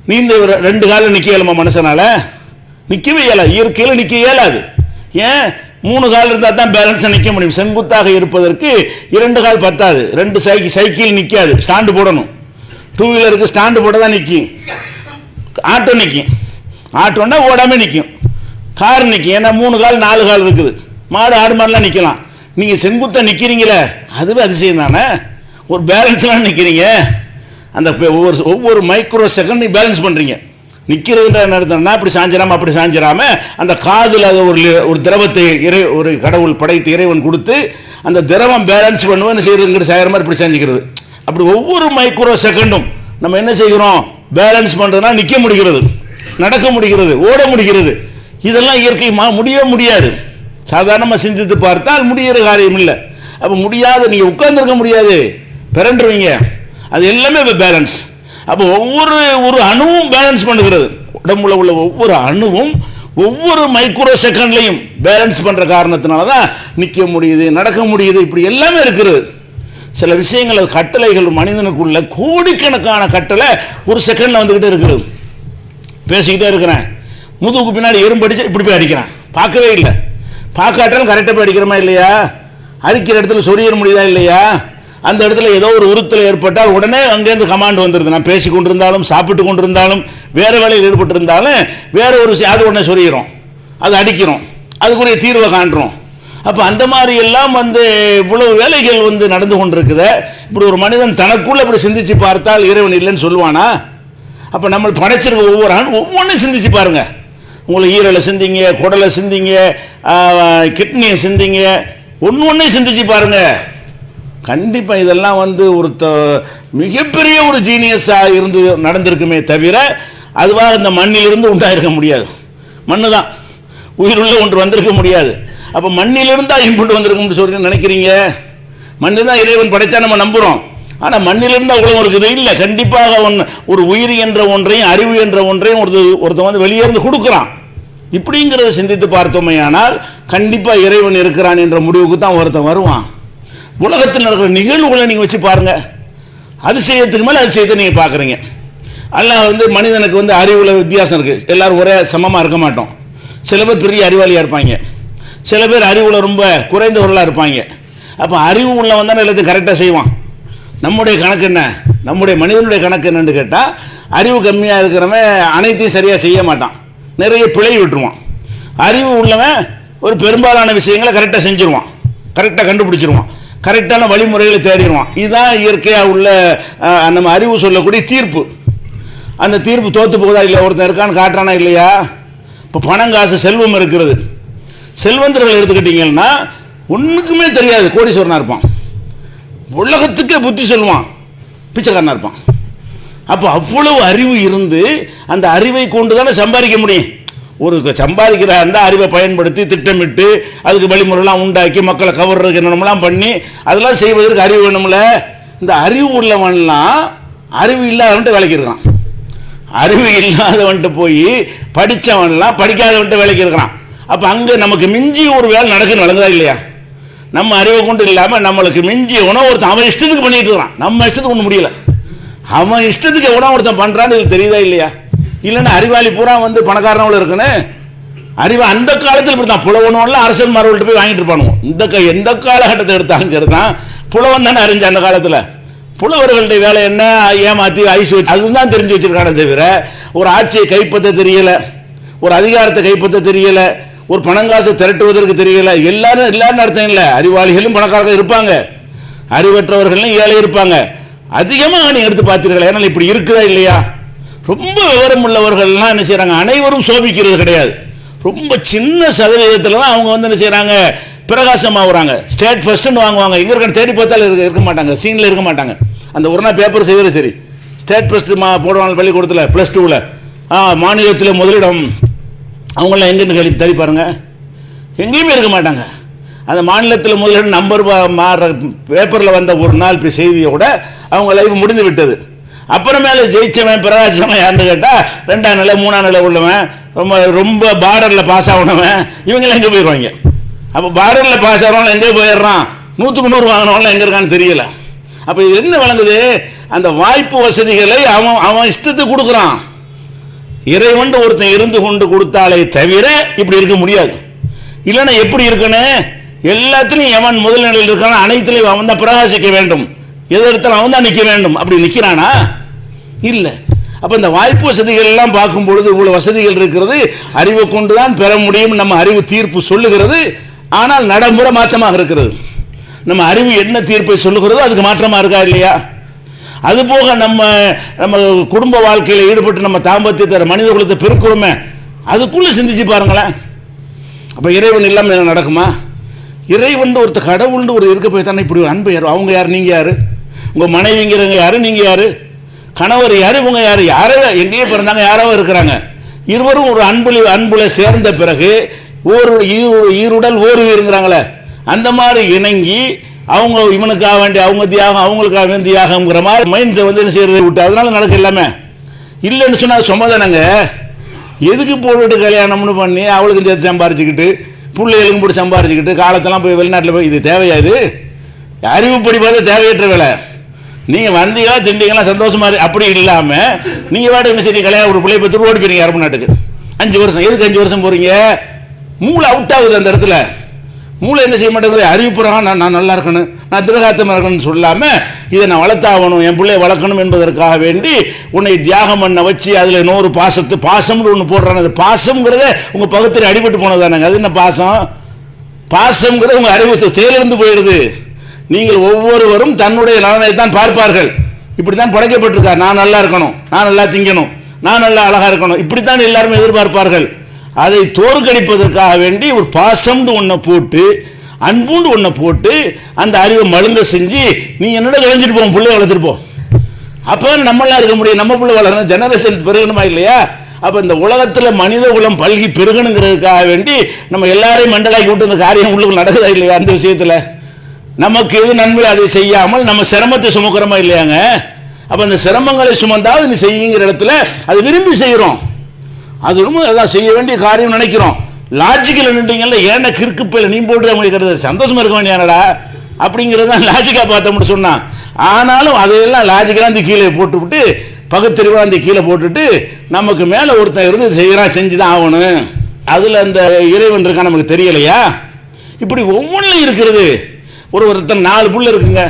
நீந்த ஒரு ரெண்டு காலம் நிக்க இயலுமா மனுஷனால? நிக்கவே இயலாது இயற்கையில் நிக்க இயலாது. ஏன்? மூணு கால் இருந்தால் தான் பேலன்ஸை நிற்க முடியும். செங்குத்தாக இருப்பதற்கு இரண்டு கால் பத்தாது. ரெண்டு சைக்கி சைக்கிள் நிற்காது ஸ்டாண்டு போடணும். டூ வீலருக்கு ஸ்டாண்டு போட தான் நிற்கும் ஆட்டோ நிற்கும் ஆட்டோன்னா ஓடாமல் நிற்கும் கார் நிற்கும் ஏன்னா மூணு கால் நாலு கால் இருக்குது. மாடு ஆடு மாடுலாம் நிற்கலாம் நீங்கள் செங்குத்தாக நிற்கிறீங்களே அதுவே அதிசயம் தானே? ஒரு பேலன்ஸ்லாம் நிற்கிறீங்க அந்த ஒவ்வொரு ஒவ்வொரு மைக்ரோ செகண்ட் நீங்கள் பேலன்ஸ் பண்ணுறீங்க நிற்கிறதுன்ற நடத்தினா இப்படி அப்படி அப்படி சாஞ்சிடாம அந்த காதில் அதை ஒரு ஒரு திரவத்தை இறை ஒரு கடவுள் படைத்து இறைவன் கொடுத்து அந்த திரவம் பேலன்ஸ் பண்ணுவேன்னு செய்யறதுங்கிற சாயிர மாதிரி இப்படி செஞ்சுக்கிறது. அப்படி ஒவ்வொரு மைக்ரோ செகண்டும் நம்ம என்ன செய்கிறோம்? பேலன்ஸ் பண்ணுறதுனா நிற்க முடிகிறது. நடக்க முடிகிறது. ஓட முடிகிறது. இதெல்லாம் இயற்கை மா- முடியவே முடியாது. சாதாரணமாக சிந்தித்து பார்த்தால் முடியிற காரியம் இல்லை அப்போ முடியாது நீங்கள் உட்கார்ந்துருக்க முடியாது. பிறண்டுருவீங்க. அது எல்லாமே இப்போ பேலன்ஸ் அப்போ ஒவ்வொரு ஒரு அணுவும் பேலன்ஸ் பண்ணுகிறது. உடம்புல உள்ள ஒவ்வொரு அணுவும் ஒவ்வொரு மைக்ரோ செகண்ட்லையும் பேலன்ஸ் பண்ணுற காரணத்தினால தான் நிற்க முடியுது நடக்க முடியுது இப்படி எல்லாமே இருக்கிறது சில விஷயங்கள் கட்டளைகள் மனிதனுக்குள்ள கோடிக்கணக்கான கட்டளை ஒரு செகண்டில் வந்துக்கிட்டே இருக்கிறது பேசிக்கிட்டே இருக்கிறேன். முதுகுக்கு பின்னாடி எறும்பு அடிச்சு இப்படி போய் அடிக்கிறேன். பார்க்கவே இல்லை. பார்க்காட்டாலும் கரெக்டாக போய் அடிக்கிறோமா இல்லையா? அடிக்கிற இடத்துல சொரியற முடியுதா இல்லையா? அந்த இடத்துல ஏதோ ஒரு உறுத்தல் ஏற்பட்டால் உடனே அங்கேருந்து கமாண்ட் வந்துடுது நான் பேசி கொண்டிருந்தாலும் சாப்பிட்டு கொண்டிருந்தாலும் வேறு வேலையில் ஈடுபட்டிருந்தாலும் வேறு ஒரு விஷயம் அது உடனே சொல்லிடுறோம் அது அடிக்கிறோம். அதுக்குரிய தீர்வை காண்றோம். அப்போ அந்த மாதிரி எல்லாம் வந்து இவ்வளவு வேலைகள் வந்து நடந்து கொண்டிருக்குது. இப்படி ஒரு மனிதன் தனக்குள்ளே இப்படி சிந்திச்சு பார்த்தால் இறைவன் இல்லைன்னு சொல்லுவானா? அப்போ நம்ம படைச்சிருக்க ஒவ்வொரு ஆண் ஒவ்வொன்றும் சிந்திச்சு பாருங்கள் உங்களை ஈரலை சிந்திங்க குடலை சிந்திங்க கிட்னியை சிந்திங்க ஒன்று ஒன்றையும் சிந்திச்சு பாருங்கள் கண்டிப்பாக இதெல்லாம் வந்து ஒரு மிகப்பெரிய ஒரு ஜீனியஸாக இருந்து நடந்திருக்குமே தவிர அதுவாக இந்த மண்ணிலிருந்து உண்டாயிருக்க முடியாது. மண்ணு தான் உயிருள்ள ஒன்று வந்திருக்க முடியாது. அப்போ மண்ணிலிருந்து இன்புண்டு வந்திருக்கும்னு சொல்லி நினைக்கிறீங்க? மண்ணு தான் இறைவன் படைச்சா நம்ம நம்புகிறோம் ஆனால் மண்ணிலிருந்து அவ்வளோ இருக்குது? இல்லை. கண்டிப்பாக ஒன்று ஒரு உயிர் என்ற ஒன்றையும் அறிவு என்ற ஒன்றையும் ஒரு ஒருத்தன் வந்து வெளியே இருந்து கொடுக்குறான். இப்படிங்கிறத சிந்தித்து பார்த்தோமே ஆனால் கண்டிப்பாக இறைவன் இருக்கிறான் என்ற முடிவுக்கு தான் ஒருத்தன் வருவான். உலகத்தில் நடக்கிற நிகழ்வுகளை நீங்கள் வச்சு பாருங்கள் அதிசயத்துக்கு மேலே அதிசயத்தை நீங்கள் பார்க்குறீங்க அல்லாஹ் வந்து மனிதனுக்கு வந்து அறிவில் வித்தியாசம் இருக்குது எல்லோரும் ஒரே சமமாக இருக்க மாட்டோம். சில பேர் பெரிய அறிவாளியாக இருப்பாங்க. சில பேர் அறிவுல ரொம்ப குறைந்தவர்களாக இருப்பாங்க. அப்போ அறிவு உள்ளவன் தானே எல்லாத்தையும் கரெக்டாக செய்வான். நம்முடைய கணக்கு என்ன? நம்முடைய மனிதனுடைய கணக்கு என்னன்னு கேட்டால் அறிவு கம்மியாக இருக்கிறவன் அனைத்தையும் சரியாக செய்ய மாட்டான். நிறைய பிழை விட்டுருவான். அறிவு உள்ளவன் ஒரு பெரும்பாலான விஷயங்களை கரெக்டாக செஞ்சுருவான். கரெக்டாக கண்டுபிடிச்சிருவான். கரெக்டான வழிமுறைகளை தேடிடுவான். இதுதான் இயற்கையாக உள்ள நம்ம அறிவு சொல்லக்கூடிய தீர்ப்பு. அந்த தீர்ப்பு தோற்று போகுதா இல்லை ஒருத்தன் இருக்கான்னு காட்டுறானா இல்லையா? இப்போ பணம் காசு செல்வம் இருக்கிறது. செல்வந்தர்கள் எடுத்துக்கிட்டீங்கன்னா ஒன்றுக்குமே தெரியாது. கோடீஸ்வரனாக இருப்பான். உலகத்துக்கே புத்தி சொல்லுவான். பிச்சைக்காரனாக இருப்பான். அப்போ அவ்வளவு அறிவு இருந்து அந்த அறிவை கொண்டு தானே சம்பாதிக்க முடியும். ஒரு சம்பாதிக்கிறா இருந்தால் அறிவை பயன்படுத்தி திட்டமிட்டு அதுக்கு வழிமுறைலாம் உண்டாக்கி மக்களை கவர்றதுக்கு என்னென்னலாம் பண்ணி அதெல்லாம் செய்வதற்கு அறிவு வேணும்ல? இந்த அறிவு உள்ளவன்லாம் அறிவு இல்லாதவன்ட்டு வேலைக்கு இருக்கான் அறிவு இல்லாதவன்ட்டு போய் படித்தவன்லாம் படிக்காதவன்ட்டு வேலைக்கு இருக்கிறான். அப்போ அங்கே நமக்கு மிஞ்சி ஒரு வேலை நடக்குன்னு வழங்குதா இல்லையா? நம்ம அறிவை கொண்டு இல்லாமல் நம்மளுக்கு மிஞ்சி உணவு ஒருத்தன் அவன் இஷ்டத்துக்கு பண்ணிட்டு இருக்கிறான். நம்ம இஷ்டத்துக்கு ஒன்றும் முடியல. அவன் இஷ்டத்துக்கு உணவு ஒருத்தன் பண்ணுறான்னு இது தெரியுதா இல்லையா? இல்லைன்னா அறிவாளி பூரா வந்து பணக்காரனவள இருக்குன்னு. அறிவு அந்த காலத்தில் இப்படி தான் புலவனோட அரசன் மரவள்கிட்ட போய் வாங்கிட்டு இருப்பானுங்க. இந்த க- எந்த காலகட்டத்தை எடுத்தாலும் சரி தான் புலவன் தானே அறிஞ்ச அந்த காலத்தில். புலவர்களுடைய வேலை என்ன? ஏமாத்தி ஐஸ் வச்சு அதுதான் தெரிஞ்சு வச்சிருக்கானே தவிர ஒரு ஆட்சியை கைப்பற்ற தெரியல. ஒரு அதிகாரத்தை கைப்பற்ற தெரியல. ஒரு பணங்காசை திரட்டுவதற்கு தெரியல. எல்லாரும் எல்லாரும் அர்த்தம் இல்லை. அறிவாளிகளும் பணக்காரர்கள் இருப்பாங்க. அறிவற்றவர்களும் ஏழை இருப்பாங்க. அதிகமாக நீங்கள் எடுத்து பார்த்தீர்கள் ஏன்னா இப்படி இருக்குதா இல்லையா? ரொம்ப விவரம் உள்ளவர்கள்லாம் என்ன செய்கிறாங்க அனைவரும் சோபிக்கிறது கிடையாது. ரொம்ப சின்ன சதவீதத்தில் தான் அவங்க வந்து என்ன செய்கிறாங்க பிரகாசமாகறாங்க ஸ்டேட் ஃபஸ்ட்டுன்னு வாங்குவாங்க. எங்கே இருக்க தேடி பார்த்தாலும் இருக்க இருக்க மாட்டாங்க. சீனில் இருக்க மாட்டாங்க. அந்த ஒரு நாள் பேப்பர் செய்வது சரி. ஸ்டேட் ஃபர்ஸ்ட் மா போடுவாங்க பள்ளிக்கூடத்தில் ப்ளஸ் டூவில் ஆ மாநிலத்தில் முதலிடம். அவங்களாம் எங்கேருந்து கேள்வி தேடி பாருங்கள் எங்கேயுமே இருக்க மாட்டாங்க. அந்த மாநிலத்தில் முதலிடம் நம்பர் மாற பேப்பரில் வந்த ஒரு நாள் செய்தியை கூட அவங்க லைஃப் முடிந்து விட்டது. அப்புறமேல ஜெயிச்சவன் பிரகாசவன் யாருன்னு கேட்டால் ரெண்டாம் நிலை மூணாம் நிலை உள்ளவன் ரொம்ப ரொம்ப பார்டரில் பாஸ் ஆகணவன் இவங்களாம் எங்கே போயிடுவாங்க அப்போ பார்டரில் பாஸ் ஆகிறவங்க எங்கே போயிடுறான்? நூற்றுக்கு நூறு வாங்கினவங்களாம் எங்கே இருக்கான்னு தெரியல. அப்போ இது என்ன வழங்குது அந்த வாய்ப்பு வசதிகளை அவன் அவன் இஷ்டத்துக்கு கொடுக்குறான். இறைவன் ஒருத்தன் இருந்து கொண்டு கொடுத்தாலே தவிர இப்படி இருக்க முடியாது. இல்லைன்னா எப்படி இருக்குன்னு எல்லாத்திலையும் எவன் முதல் நிலையில் இருக்கான் அனைத்திலையும் அவன் தான் பிரகாசிக்க வேண்டும். எது எடுத்தாலும் அவன் தான் நிற்க வேண்டும். அப்படி நிற்கிறானா இல்லை. அப்போ இந்த வாய்ப்பு வசதிகள்லாம் எல்லாம் பார்க்கும் பொழுது வசதிகள் இருக்கிறது அறிவை கொண்டு தான் பெற முடியும் நம்ம அறிவு தீர்ப்பு சொல்லுகிறது. ஆனால் நடைமுறை மாற்றமாக இருக்கிறது. நம்ம அறிவு என்ன தீர்ப்பை சொல்லுகிறதோ அதுக்கு மாற்றமாக இருக்கா இல்லையா? அதுபோக நம்ம நம்ம குடும்ப வாழ்க்கையில் ஈடுபட்டு நம்ம தாம்பத்தியத்தை மனித குலத்தை பெருக்கிறோமே அதுக்குள்ளே சிந்திச்சு பாருங்களேன். அப்போ இறைவன் இல்லாமல் என்ன நடக்குமா? இறைவன் ஒருத்த கடவுள்னு ஒரு இருக்க போய் தானே இப்படி ஒரு அன்பு யார்? அவங்க யார்? நீங்கள் யார்? உங்கள் மனைவிங்கிறவங்க யார்? நீங்கள் யார்? கணவர் யார் இவங்க யார்? யாரோ எங்கேயோ பிறந்தாங்க யாரோ இருக்கிறாங்க. இருவரும் ஒரு அன்புல அன்புல சேர்ந்த பிறகு ஒரு ஈருடல் ஓர் இருக்கிறாங்களே அந்த மாதிரி இணங்கி அவங்க இவனுக்காக வேண்டிய அவங்க தியாகம் அவங்களுக்காக வேண்டிய தியாகம்ங்கிற மாதிரி மைண்ட் வந்து என்ன செய்யறது விட்டு அதனால நடக்க இல்லாம இல்லைன்னு சொன்னால் சுமதானங்க எதுக்கு போட்டுட்டு கல்யாணம்னு பண்ணி அவளுக்கும் சேர்த்து சம்பாரிச்சுக்கிட்டு பிள்ளைகளுக்கும் போட்டு சம்பாரிச்சுக்கிட்டு காலத்தெல்லாம் போய் வெளிநாட்டில் போய் இது தேவையாது அறிவுப்படி பார்த்தா தேவையற்ற வேலை. நீங்கள் வந்தீங்களா திண்டீங்களா சந்தோஷமா இருக்கு அப்படி இல்லாமல் நீங்கள் வாட்டு என்ன சரி கல்யாணம் ஒரு பிள்ளை பத்து ஓடி போயிருங்க அரபு நாட்டுக்கு. அஞ்சு வருஷம் எதுக்கு அஞ்சு வருஷம் போகிறீங்க மூளை அவுட் ஆகுது அந்த இடத்துல. மூளை என்ன செய்ய மாட்டேங்குது? அறிவிப்புறான் நான் நான் நல்லா இருக்கணும் நான் திருகாத்தமாக இருக்கணும்னு சொல்லாமல் இதை நான் வளர்த்தாகணும் என் பிள்ளைய வளர்க்கணும் என்பதற்காக வேண்டி உன்னை தியாகம் பண்ண வச்சு அதில் நூறு பாசத்து பாசம்னு ஒன்று போடுறான் அது பாசம்ங்கிறத உங்கள் பகுத்தில் அடிபட்டு போனதானங்க அது என்ன பாசம்? பாசம்ங்கிறது உங்கள் அறிவு தேலிருந்து போயிடுது. நீங்கள் ஒவ்வொருவரும் தன்னுடைய நலனை தான் பார்ப்பார்கள். இப்படி தான் படைக்கப்பட்டிருக்கார். நான் நல்லா இருக்கணும். நான் நல்லா திங்கணும். நான் நல்லா அழகா இருக்கணும். இப்படித்தான் எல்லாருமே எதிர்பார்ப்பார்கள். அதை தோற்கடிப்பதற்காக வேண்டி ஒரு பாசம்னு ஒன்றை போட்டு அன்புண்டு ஒன்றை போட்டு அந்த அறிவை மழுங்க செஞ்சு நீ என்னோட கழிஞ்சிட்டு போவோம் பிள்ளை வளர்த்துருப்போம் அப்போ நம்மளாம் இருக்க முடியும். நம்ம பிள்ளை வளரணும். ஜெனரேஷன் பெருகணுமா இல்லையா? அப்போ இந்த உலகத்தில் மனித குலம் பல்கி பெருகணுங்கிறதுக்காக வேண்டி நம்ம எல்லாரையும் மண்டலாக்கி விட்டு இந்த காரியம் உள்ளுக்கு நடக்குதா இல்லையா அந்த விஷயத்தில்? நமக்கு எது நன்மை அதை செய்யாமல் நம்ம சிரமத்தை சுமக்கிறோமா இல்லையாங்க? அப்போ அந்த சிரமங்களை சுமந்தாவது நீ செய்யுங்கிற இடத்துல அது விரும்பி செய்கிறோம் அது ரொம்ப அதான் செய்ய வேண்டிய காரியம் நினைக்கிறோம். லாஜிக்கில் நின்றீங்கல்ல ஏன்னா கிறுக்கு நீ போட்டு உங்களுக்கு சந்தோஷமாக இருக்க வேண்டியானடா அப்படிங்கிறது தான் லாஜிக்காக பார்த்தோம்னு சொன்னான். ஆனாலும் அதையெல்லாம் லாஜிக்கெல்லாம் அந்த கீழே போட்டுவிட்டு பகுத்தறிவாக அந்த கீழே போட்டுட்டு நமக்கு மேலே ஒருத்தன் இருந்து செய்கிறான் செஞ்சு தான் ஆகணும். அதில் அந்த இறைவன் இருக்கா நமக்கு தெரியலையா? இப்படி ஒவ்வொன்றும் இருக்கிறது. ஒரு ஒருத்தன் நாலு புள்ள இருக்குங்க.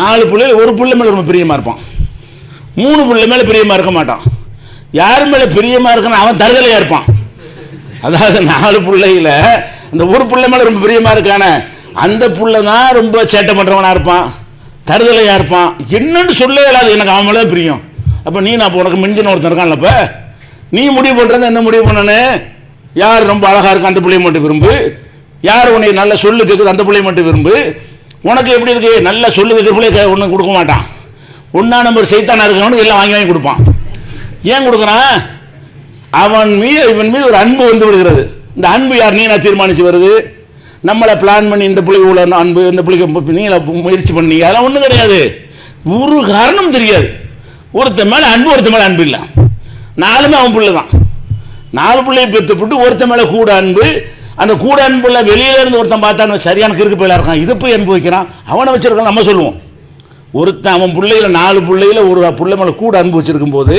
நாலு புள்ளையில ஒரு புள்ள மேலே ரொம்ப பிரியமாக இருப்பான். மூணு புள்ள மேலே பிரியமாக இருக்க மாட்டான். யார் மேலே பிரியமாக இருக்கணும் அவன் தருதலையாக இருப்பான். அதாவது நாலு பிள்ளையில அந்த ஒரு புள்ள மேலே ரொம்ப பிரியமாக இருக்கானே அந்த புள்ள தான் ரொம்ப சேட்டை பண்ணுறவனாக இருப்பான் தருதலையாக இருப்பான். என்னன்னு சொல்ல இயலாது எனக்கு அவன் மேலே தான் பிரியம். அப்போ நீ நான் உனக்கு மிஞ்சின ஒருத்தன் இருக்கான்லப்ப நீ முடிவு பண்ணுறது என்ன முடிவு பண்ணனு? யார் ரொம்ப அழகாக இருக்கு அந்த பிள்ளைய மட்டும் விரும்பு? யார் உன்னை நல்ல சொல்லு கேட்குது அந்த பிள்ளை மட்டும் விரும்பு. உனக்கு எப்படி இருக்கு? நல்ல சொல்லு கேட்குற பிள்ளை ஒன்றும் கொடுக்க மாட்டான். ஒன்றா நம்பர் செய்தானா இருக்கவனுக்கு எல்லாம் வாங்கி வாங்கி கொடுப்பான். ஏன் கொடுக்குறான் அவன் மீது இவன் மீது ஒரு அன்பு வந்து விடுகிறது. இந்த அன்பு யார்? நீ நான் வருது? நம்மளை பிளான் பண்ணி இந்த பிள்ளைக்கு உள்ள அன்பு இந்த பிள்ளைக்கு நீங்கள முயற்சி பண்ணி அதெல்லாம் ஒன்றும் கிடையாது. ஒரு காரணம் தெரியாது. ஒருத்தன் மேலே அன்பு ஒருத்தன் மேலே அன்பு இல்லை. நாலுமே அவன் பிள்ளை தான் நாலு பிள்ளையை பெற்றுப்பட்டு ஒருத்தன் மேலே கூட அன்பு அந்த கூட அன்புல வெளியில இருந்து ஒருத்தன் பார்த்தான்னு சரியான கிறுக்கு பிள்ளை இருக்கான். இது போய் அன்பு வைக்கிறான். அவனை வச்சிருக்கான் நம்ம சொல்லுவோம். ஒருத்தன் அவன் பிள்ளையில நாலு பிள்ளையில ஒரு பிள்ளை மேலே கூட அன்பு வச்சிருக்கும் போது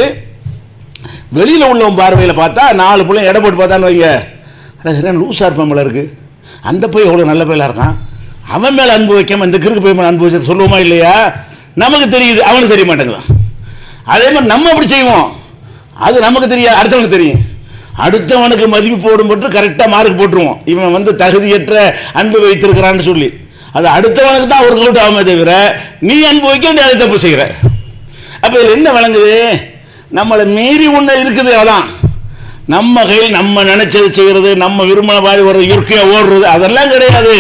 வெளியில உள்ளவன் பார்வையில் பார்த்தா நாலு பிள்ளை எடை போட்டு பார்த்தான்னு வைங்க. சரியான லூஸாக இருப்பான் போல இருக்கு. அந்த போய் எவ்வளோ நல்ல பையலாக இருக்கான்? அவன் மேலே அன்பு வைக்காம இந்த கிறுக்கு போய் மேலே அன்பு வச்சு சொல்லுவோமா இல்லையா? நமக்கு தெரியுது அவனுக்கு தெரிய மாட்டேங்குதான் அதே மாதிரி நம்ம அப்படி செய்வோம்? அது நமக்கு தெரியாது அடுத்தவனுக்கு தெரியும். அடுத்தவனுக்கு மதிப்பு போடும் போட்டு கரெக்டாக மார்க் போட்டுருவோம். இவன் வந்து தகுதியற்ற அன்பு வைத்திருக்கிறான்னு சொல்லி. அது அடுத்தவனுக்கு தான் ஒரு கவுட் ஆகுமே தவிர நீ அன்பு வைக்க நீ அதை தப்பு செய்கிற அப்போ இதில் என்ன விளங்குது? நம்மளை மீறி ஒன்று இருக்குது அதான். நம்ம கையில் நம்ம நினைச்சது செய்கிறது நம்ம விரும்பின மாதிரி ஒரு இயற்கையாக ஓடுறது அதெல்லாம் கிடையாது.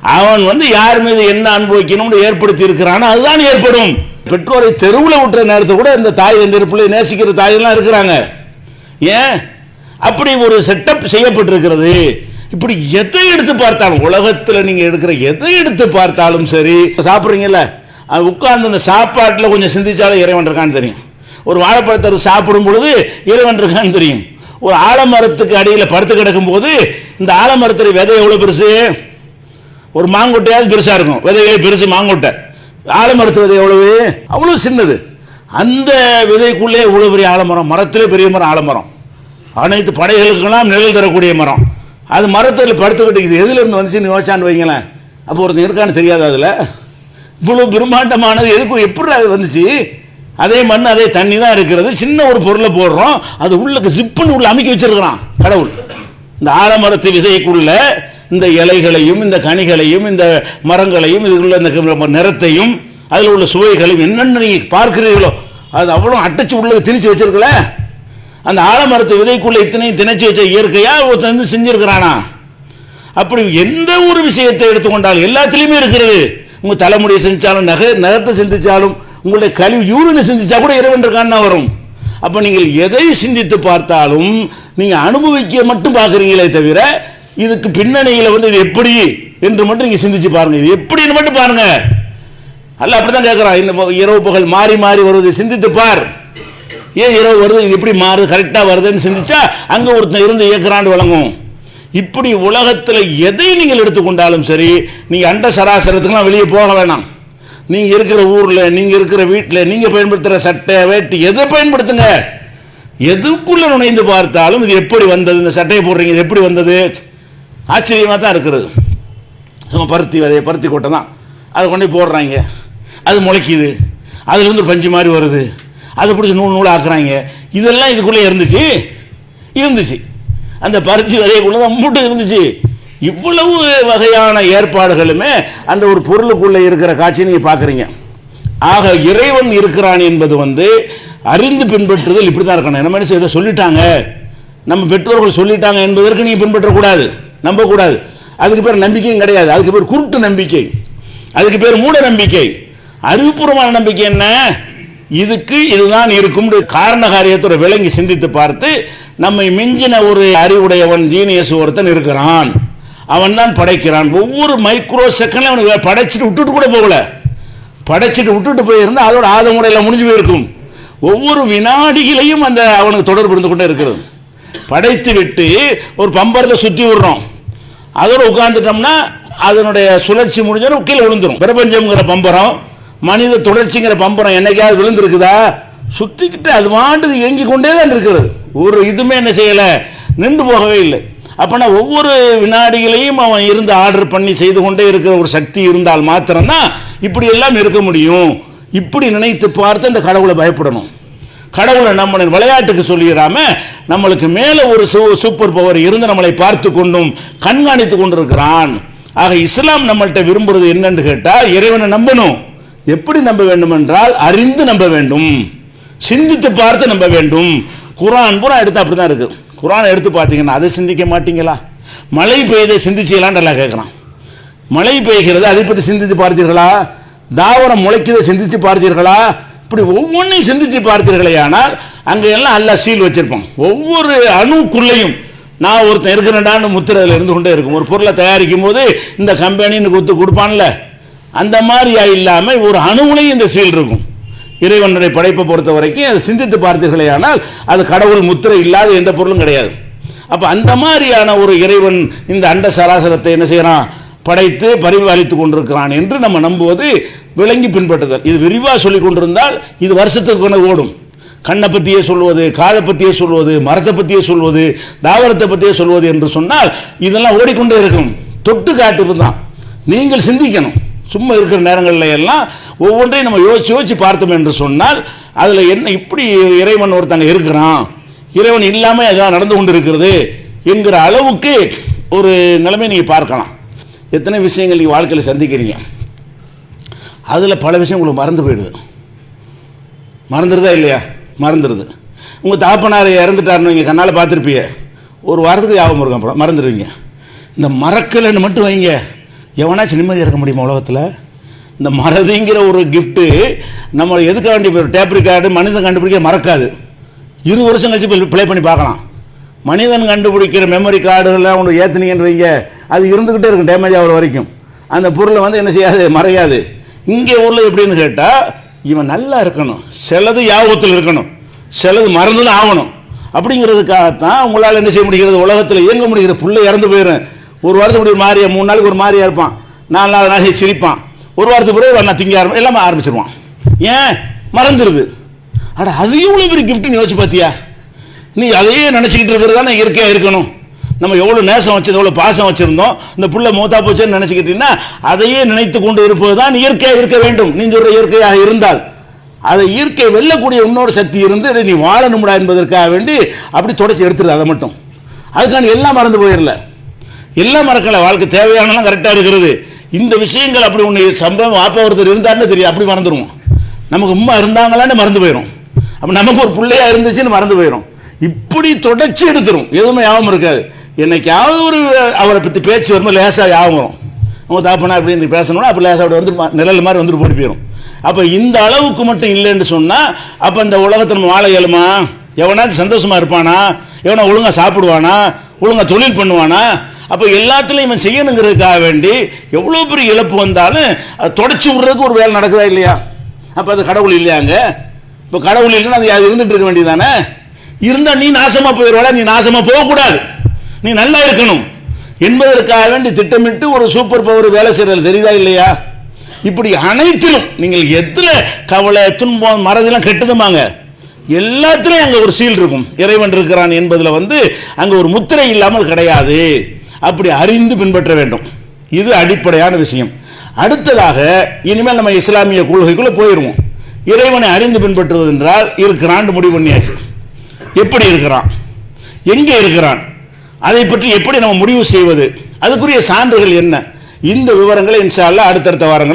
அவன் வந்து யார் மீது என்ன அனுபவிக்கணும்னு ஏற்படுத்தி இருக்கிறானோ அதுதான் ஏற்படும். பெற்றோரை தெருவில் விட்டுற நேரத்தில் கூட இந்த தாய் இந்த பிள்ளை நேசிக்கிற தாயெல்லாம் இருக்கிறாங்க. ஏன்? அப்படி ஒரு செட்டப் செய்யப்பட்டிருக்கிறது. இப்படி எதை எடுத்து பார்த்தாலும் உலகத்தில் நீங்க எடுக்கிற எதை எடுத்து பார்த்தாலும் சரி சாப்பிட்றீங்கல்ல அது உட்கார்ந்து அந்த சாப்பாட்டில் கொஞ்சம் சிந்திச்சாலும் இறைவன் இருக்கான்னு தெரியும். ஒரு வாழைப்பழத்தை சாப்பிடும் பொழுது இறைவன் இருக்கான்னு தெரியும். ஒரு ஆலமரத்துக்கு அடியில் படுத்து கிடக்கும் போது இந்த ஆலமரத்தில் விதை எவ்வளோ பெருசு? ஒரு மாங்கொட்டையாவது பெருசாக இருக்கும். விதையே பெருசு மாங்கொட்டை. ஆலமரத்து விதை எவ்வளவு? அவ்வளோ சின்னது. அந்த விதைக்குள்ளே இவ்வளோ பெரிய ஆலமரம் மரத்திலே பெரிய மரம் ஆலமரம். அனைத்து படைகளுக்கெல்லாம் நிழல் தரக்கூடிய மரம். அது மரத்தில் படுத்துக்கிட்டு இது எதுல இருந்து வந்துச்சுன்னு யோசிச்சான்னு வைங்களேன். அப்போ ஒருத்தன் இருக்கான்னு தெரியாது அதில். இவ்வளோ பிரம்மாண்டமானது எதுக்கு எப்படி அது வந்துச்சு? அதே மண் அதே தண்ணி தான் இருக்கிறது. சின்ன ஒரு பொருளை போடுறோம். அது உள்ளுக்கு சிப்புன்னு உள்ள அமைக்க வச்சிருக்கிறான் கடவுள். இந்த ஆலமரத்து விசைக்குள்ள இந்த இலைகளையும் இந்த கனிகளையும் இந்த மரங்களையும் இதுக்குள்ள இந்த நிறத்தையும் அதில் உள்ள சுவைகளையும் என்னென்ன நீங்கள் பார்க்கிறீர்களோ அது அவ்வளோ அட்டைச்சு உள்ளே திணிச்சு வச்சிருக்கல. அந்த ஆலமரத்து விதைக்குள்ள இத்தனையும் திணைச்சு வச்ச இயற்கையா ஒருத்தன் வந்து செஞ்சிருக்கிறானா? அப்படி எந்த ஒரு விஷயத்தை எடுத்துக்கொண்டாலும் எல்லாத்துலேயுமே இருக்கிறது. உங்க தலைமுடியை செஞ்சாலும் நகை நகத்தை சிந்திச்சாலும் உங்களுடைய கழிவு யூரினை சிந்திச்சா கூட இறைவன் இருக்கான்னு வரும். அப்போ நீங்கள் எதை சிந்தித்து பார்த்தாலும் நீங்கள் அனுபவிக்க மட்டும் பார்க்குறீங்களே தவிர இதுக்கு பின்னணியில் வந்து இது எப்படி என்று மட்டும் நீங்கள் சிந்திச்சு பாருங்கள் இது எப்படின்னு மட்டும் பாருங்கள் அல்ல அப்படிதான் கேட்குறான். இந்த இரவு புகழ் மாறி மாறி வருவதை சிந்தித்து பார். ஏன் இரவு வருது இது எப்படி மாறுது கரெக்டாக வருதுன்னு சிந்திச்சா அங்கே ஒருத்தன் இருந்து இயக்குறாண்டு வழங்கும் இப்படி உலகத்தில் எதை நீங்கள் எடுத்துக்கொண்டாலும் சரி நீங்கள் அண்ட சராசரத்துக்குலாம் வெளியே போக வேணாம். நீங்கள் இருக்கிற ஊரில் நீங்கள் இருக்கிற வீட்டில் நீங்கள் பயன்படுத்துகிற சட்டை வேட்டி எதை பயன்படுத்துங்க? எதுக்குள்ளே நுழைந்து பார்த்தாலும் இது எப்படி வந்தது இந்த சட்டையை போடுறீங்க இது எப்படி வந்தது? ஆச்சரியமாக தான் இருக்கிறது சும்மா பருத்தி விதைய பருத்தி கொட்டை தான். அதை கொண்டு போடுறாங்க. அது முளைக்குது. அதுலேருந்து பஞ்சு மாதிரி வருது. அதை பிடிச்சி நூல் நூலாக ஆக்குறாங்க. இதெல்லாம் இதுக்குள்ளே இருந்துச்சு. இருந்துச்சு. அந்த பருத்தி விதைக்குள்ளே தான் மூட்டை இருந்துச்சு. இவ்வளவு வகையான ஏற்பாடுகளுமே அந்த ஒரு பொருளுக்குள்ளே இருக்கிற காட்சியை நீங்கள் பார்க்குறீங்க. ஆக இறைவன் இருக்கிறான் என்பது வந்து அறிந்து பின்பற்றுதல் இப்படி தான் இருக்கணும். என்ன என்ன இதை சொல்லிட்டாங்க. நம்ம பெற்றோர்கள் சொல்லிட்டாங்க என்பதற்கு நீங்கள் பின்பற்றக்கூடாது. நம்பக்கூடாது. அதுக்கு பேர் நம்பிக்கையும் கிடையாது. அதுக்கு பேர் குருட்டு நம்பிக்கை. அதுக்கு பேர் மூட நம்பிக்கை. அறிவுபூர்வமான நம்பிக்கை என்ன? இதுக்கு இதுதான் இருக்கும் காரண காரியத்தோட விளங்கி சிந்தித்து பார்த்து நம்மை மிஞ்சின ஒரு அறிவுடையவன் ஜீனியஸ் ஒருத்தன் இருக்கிறான். அவன் தான் படைக்கிறான். ஒவ்வொரு மைக்ரோ செகண்ட்ல அவனுக்கு படைச்சிட்டு விட்டுட்டு கூட போகல. படைச்சிட்டு விட்டுட்டு போயிருந்தா அதோட ஆத முறையில் முடிஞ்சு போயிருக்கும். ஒவ்வொரு வினாடிகளையும் அந்த அவனுக்கு தொடர்பு இருந்து கொண்டே இருக்கிறது. படைத்து விட்டு ஒரு பம்பரத்தை சுற்றி விடுறோம். அதோட உட்காந்துட்டோம்னா அதனுடைய சுழற்சி முடிஞ்சாலும் கீழே விழுந்துடும் பிரபஞ்சம்ங்கிற பம்பரம் மனித தொடர்ச்சிங்கிற பம்பரம் என்னைக்காவது விழுந்திருக்குதா? சுத்திக்கிட்டு அது வாண்டுக்கு இயங்கி கொண்டே தான் இருக்கிறது. ஒரு இதுமே என்ன செய்யலை? நின்று போகவே இல்லை. அப்போனா ஒவ்வொரு வினாடிகளையும் அவன் இருந்து ஆர்டர் பண்ணி செய்து கொண்டே இருக்கிற ஒரு சக்தி இருந்தால் மாத்திரம்தான் இப்படி எல்லாம் இருக்க முடியும். இப்படி நினைத்து பார்த்து அந்த கடவுளை பயப்படணும். கடவுளை நம்மளின் விளையாட்டுக்கு சொல்லிடாம நம்மளுக்கு மேலே ஒரு சூப்பர் பவர் இருந்து நம்மளை பார்த்து கொண்டும் கண்காணித்து கொண்டிருக்கிறான். ஆக இஸ்லாம் நம்மள்கிட்ட விரும்புறது என்னன்னு கேட்டால் இறைவனை நம்பணும். எப்படி நம்ப வேண்டும் என்றால் அறிந்து நம்ப வேண்டும். சிந்தித்து பார்த்து நம்ப வேண்டும். குரான் பூரா எடுத்து அப்படிதான் இருக்குது குரான் எடுத்து பார்த்தீங்கன்னா அதை சிந்திக்க மாட்டீங்களா? மழை பெய்தை சிந்திச்சீங்களான்னு நல்லா கேட்குறான். மழை பெய்கிறது அதை பற்றி சிந்தித்து பார்த்தீர்களா? தாவரம் முளைக்கிறத சிந்தித்து பார்த்தீர்களா? இப்படி ஒவ்வொன்றையும் சிந்தித்து பார்த்தீர்களே ஆனால் அங்கே எல்லாம் நல்லா சீல் வச்சுருப்பான். ஒவ்வொரு அணுக்குள்ளேயும் நான் ஒருத்தன் இருக்கிறேன்டான்னு முத்திரையில் இருந்து கொண்டே இருக்கும். ஒரு பொருளை தயாரிக்கும் போது இந்த கம்பெனின்னு கொடுத்து கொடுப்பான்ல. அந்த மாதிரியா இல்லாமல் ஒரு அணுவுலையும் இந்த சீல் இருக்கும். இறைவனுடைய படைப்பை பொறுத்த வரைக்கும் அதை சிந்தித்து பார்த்தீர்களே ஆனால் அது கடவுள் முத்திரை இல்லாத எந்த பொருளும் கிடையாது. அப்போ அந்த மாதிரியான ஒரு இறைவன் இந்த அண்ட சராசரத்தை என்ன செய்கிறான் படைத்து பரிபாலித்து கொண்டிருக்கிறான் என்று நம்ம நம்புவது விளங்கி பின்பற்றுதல். இது விரிவாக சொல்லி கொண்டிருந்தால் இது வருஷத்துக்கு கொண்டு ஓடும். கண்ணை பற்றியே சொல்வது காதை பற்றியே சொல்வது மரத்தை பற்றியே சொல்வது தாவரத்தை பற்றியே சொல்வது என்று சொன்னால் இதெல்லாம் ஓடிக்கொண்டே இருக்கும். தொட்டு காட்டுறது தான் நீங்கள் சிந்திக்கணும். சும்மா இருக்கிற நேரங்களில் எல்லாம் ஒவ்வொன்றையும் நம்ம யோசிச்சு யோசிச்சு பார்த்தோம் என்று சொன்னால் அதில் என்ன இப்படி இறைவன் ஒருத்தங்க இருக்கிறான்? இறைவன் இல்லாமல் அதான் நடந்து கொண்டு இருக்கிறது என்கிற அளவுக்கு ஒரு நிலைமை நீங்கள் பார்க்கலாம். எத்தனை விஷயங்கள் நீங்கள் வாழ்க்கையில் சந்திக்கிறீங்க? அதில் பல விஷயம் உங்களுக்கு மறந்து போயிடுது. மறந்துடுதா இல்லையா? மறந்துடுது. உங்கள் தாப்பனார் இறந்துட்டாருன்னு நீங்கள் கண்ணால் பார்த்துருப்பீங்க. ஒரு வாரத்துக்கு ஞாபகம் இருக்கும் அப்புறம் மறந்துடுவீங்க. இந்த மறக்கலைன்னு மட்டும் வைங்க. எவனாச்சும் நிம்மதியாக இருக்க முடியுமா உலகத்தில்? இந்த மறதிங்கிற ஒரு கிஃப்ட்டு நம்ம எதுக்காக வேண்டிய டேப் ரிகார்டு மனிதன் கண்டுபிடிக்க மறக்காது. இரு வருஷம் கழிச்சு போய் ப்ளே பண்ணி பார்க்கலாம். மனிதன் கண்டுபிடிக்கிற மெமரி கார்டுகள்லாம் ஒன்று ஏற்றுனீங்கன்னு அது இருந்துக்கிட்டே இருக்கும் டேமேஜ் ஆகிற வரைக்கும். அந்த பொருளை வந்து என்ன செய்யாது? மறையாது. இங்கே ஊரில் எப்படின்னு கேட்டால் இவன் நல்லா இருக்கணும். சிலது யாபத்தில் இருக்கணும். சிலது மறந்து தான் ஆகணும். அப்படிங்கிறதுக்காகத்தான் உங்களால் என்ன செய்ய முடிகிறது? உலகத்தில் இயங்க முடிகிற பிள்ளை இறந்து போயிடும் ஒரு வாரத்துக்கு முன்னாடி ஒரு மாதிரியா மூணு நாளைக்கு ஒரு மாதிரியா இருப்பான். நாலு நாலு நாளைக்கு சிரிப்பான். ஒரு வாரத்துக்கு பிறகு நான் திங்க ஆரம்பி எல்லாமே ஆரம்பிச்சிருவான். ஏன்? மறந்துடுது அட அது எவ்வளோ பெரிய கிஃப்ட்னு யோசிச்சு பார்த்தியா நீ அதையே நினச்சிக்கிட்டு இருக்கிறது தானே இயற்கையாக இருக்கணும். நம்ம எவ்வளோ நேசம் வச்சது எவ்வளோ பாசம் வச்சுருந்தோம். இந்த புள்ள மூத்தா போச்சுன்னு நினச்சிக்கிட்டீங்கன்னா அதையே நினைத்து கொண்டு இருப்பது தான் இயற்கையாக இருக்க வேண்டும். நீ சொல்கிற இயற்கையாக இருந்தால். அதை இயற்கை வெல்லக்கூடிய இன்னொரு சக்தி இருந்து நீ வாழணும்டா என்பதற்காக வேண்டி அப்படி தொடச்சி எடுத்துருது அதை மட்டும். அதுக்கான எல்லாம் மறந்து போயிடல. எல்லாம் மறக்கலை. வாழ்க்கை தேவையானலாம் கரெக்டாக இருக்கிறது. இந்த விஷயங்கள் அப்படி ஒன்று சம்பவம் வாப்பா ஒருத்தர் இருந்தாருன்னு தெரியும் அப்படி மறந்துடுவோம் நமக்கு உம்மா இருந்தாங்களான்னு மறந்து போயிடும் அப்போ நமக்கு ஒரு பிள்ளையாக இருந்துச்சுன்னு மறந்து போயிடும் இப்படி தொடர்ச்சி எடுத்துரும். எதுவுமே ஞாபகம் இருக்காது. என்னைக்காவது ஒரு அவரை பற்றி பேச்சு வரும்போது லேசாக ஞாபகம் வரும். அவங்க தாப்பனா அப்படி இந்த பேசணும்னா அப்போ லேசாக அப்படி வந்து நிழல் மாதிரி வந்துட்டு போட்டு போயிடும் அப்போ இந்த அளவுக்கு மட்டும் இல்லைன்னு சொன்னால் அப்போ இந்த உலகத்தில் நம்ம வாழ இயலுமா? எவனாச்சும் சந்தோஷமாக இருப்பானா? எவனா ஒழுங்காக சாப்பிடுவானா? ஒழுங்கா தொழில் பண்ணுவானா? அப்போ எல்லாத்துலையும் இவன் செய்யணுங்கிறதுக்காக வேண்டி எவ்வளோ பெரிய இழப்பு வந்தாலும் அதை தொடச்சி விடுறதுக்கு ஒரு வேலை நடக்குதா இல்லையா? அப்போ அது கடவுள் இல்லையாங்க? இப்போ கடவுள் இல்லைன்னா அது இருந்துட்டு இருக்க வேண்டியதானே இருந்தால் நீ நாசமாக போயிடுவாடா நீ நாசமாக போகக்கூடாது. நீ நல்லா இருக்கணும். என்பதற்காக வேண்டி திட்டமிட்டு ஒரு சூப்பர் பவர் வேலை செய்கிறது தெரியுதா இல்லையா? இப்படி அனைத்திலும் நீங்கள் எத்தனை கவலை துன்பம் மறதிலாம் கெட்டதுமாங்க எல்லாத்துலேயும் அங்கே ஒரு சீல் இருக்கும். இறைவன் இருக்கிறான் என்பதில் வந்து அங்கே ஒரு முத்திரை இல்லாமல் கிடையாது. அப்படி அறிந்து பின்பற்ற வேண்டும். இது அடிப்படையான விஷயம். அடுத்ததாக இனிமேல் நம்ம இஸ்லாமிய கொள்கைக்குள்ளே போயிடுவோம் இறைவனை அறிந்து பின்பற்றுவது என்றால் இருக்கிறான் முடிவு பண்ணியாச்சு. எப்படி இருக்கிறான்? எங்கே இருக்கிறான்? அதை பற்றி எப்படி நம்ம முடிவு செய்வது? அதுக்குரிய சான்றுகள் என்ன? இந்த விவரங்களை இன்ஷால்லா அடுத்தடுத்த வாரங்கள்